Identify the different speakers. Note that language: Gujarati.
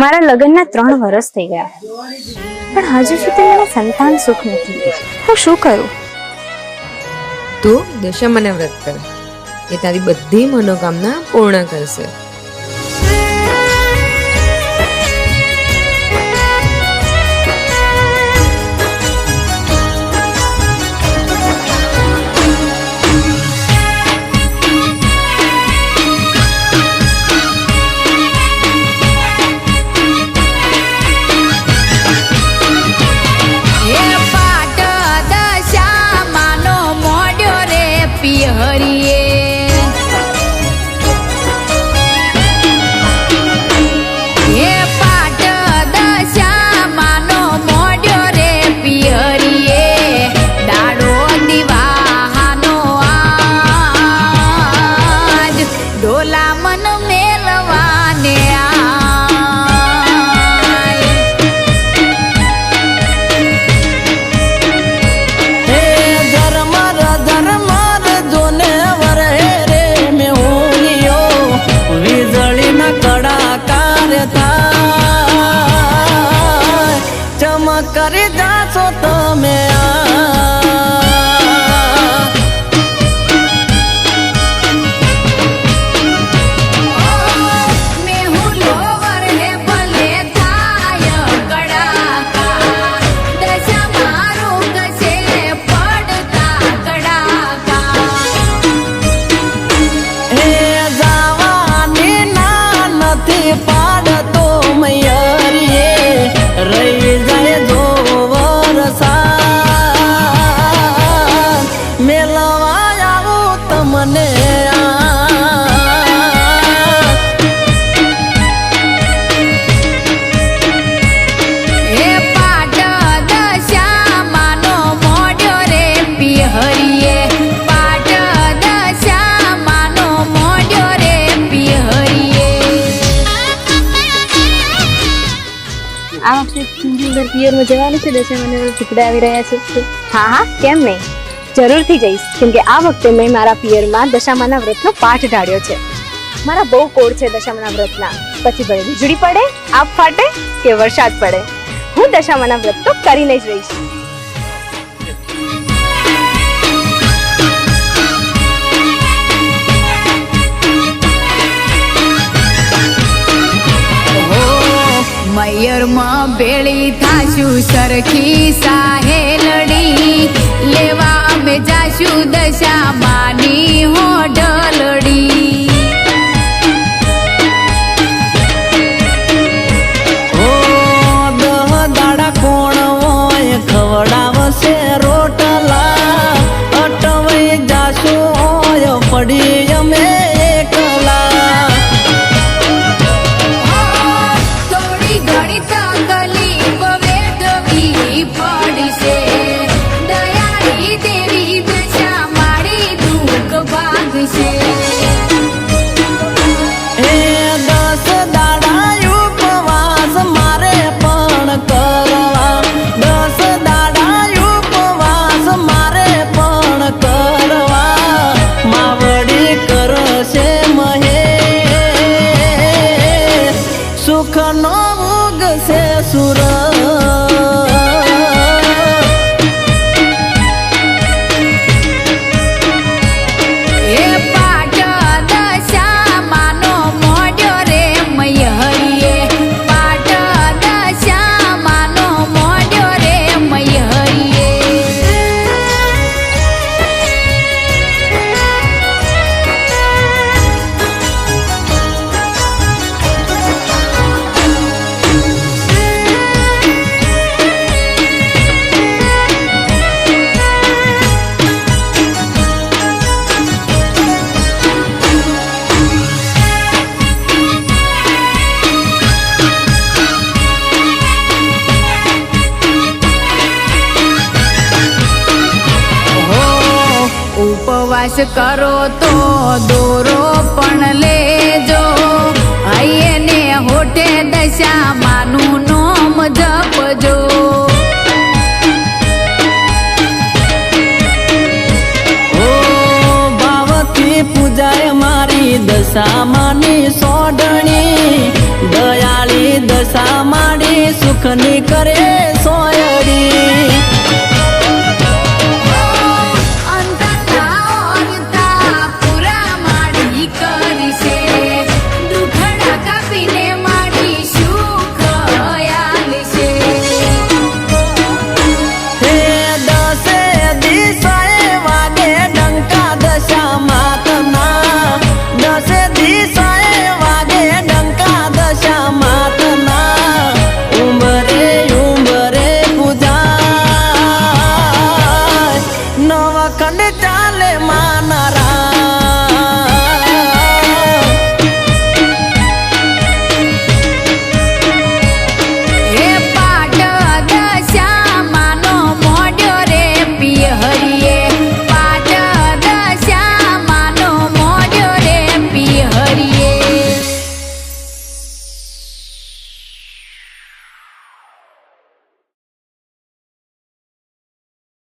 Speaker 1: મારા લગ્નના ત્રણ વર્ષ થઈ ગયા. પણ હજુ સુધી મને સંતાન સુખ નથી. હું શું કરું?
Speaker 2: તો મને વ્રત કર. એ તારી બધી મનોકામના પૂર્ણ કરશે.
Speaker 3: આ
Speaker 1: વખતે સુંદર પિયરમાં જવાનું છે દશામાના ટુકડા આવી રહ્યા છે. હા હા. કેમ નહીં? જરૂરથી જઈશ કેમ કે આ વખતે મેં મારા પિયરમાં દશામાના વ્રતનો પાઠ ઢાળ્યો છે. મારા બહુ કોડ છે દશામાના વ્રતના. પછી ભલે વીજળી પડે આપ ફાટે કે વરસાદ પડે. હું દશામાના વ્રત તો કરીને જ રહીશ.
Speaker 4: મયરમાં ભેળી થાશું સરખી સાહેલડી લેવા અમે જાશું દશા માની હોડલડી
Speaker 3: ખવડાવશે રોટલા. અટવાઈ જાશું પડી અમે સુખ નો ઉગશે સુર
Speaker 4: ઉપવાસ કરો તો દોરો પણ લેજો. આઈને હોઠે દશા માનું નોમ જપજો.
Speaker 3: ઓ ભાવથી પૂજાય મારી દશા દશામાની સોડણી દયાળી દશા માડી સુખની કરે સોયડી.